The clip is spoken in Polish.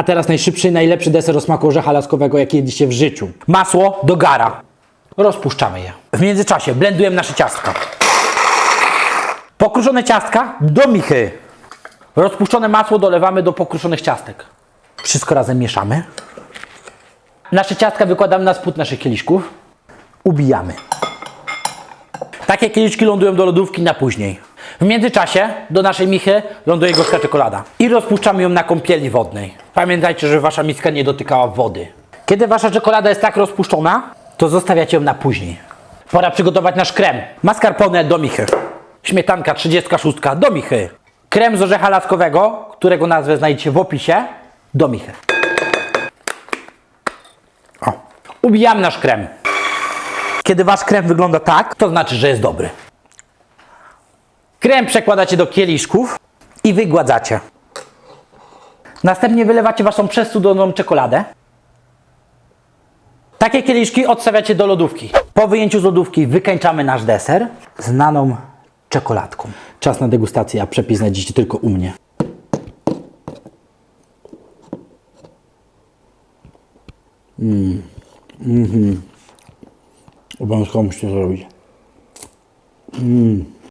A teraz najszybszy i najlepszy deser o smaku orzecha laskowego, jaki jedliście w życiu. Masło do gara. Rozpuszczamy je. W międzyczasie blendujemy nasze ciastka. Pokruszone ciastka do michy. Rozpuszczone masło dolewamy do pokruszonych ciastek. Wszystko razem mieszamy. Nasze ciastka wykładamy na spód naszych kieliszków. Ubijamy. Takie kieliszki lądują do lodówki na później. W międzyczasie do naszej michy ląduje gorzka czekolada. I rozpuszczamy ją na kąpieli wodnej. Pamiętajcie, że wasza miska nie dotykała wody. Kiedy wasza czekolada jest tak rozpuszczona, to zostawiacie ją na później. Pora przygotować nasz krem. Mascarpone do michy. Śmietanka 36 do michy. Krem z orzecha laskowego, którego nazwę znajdziecie w opisie, do michy. O. Ubijamy nasz krem. Kiedy wasz krem wygląda tak, to znaczy, że jest dobry. Krem przekładacie do kieliszków i wygładzacie. Następnie wylewacie waszą przestudzoną czekoladę. Takie kieliszki odstawiacie do lodówki. Po wyjęciu z lodówki wykańczamy nasz deser znaną czekoladką. Czas na degustację, a przepis znajdziecie tylko u mnie. Obowiązkowo musicie zrobić.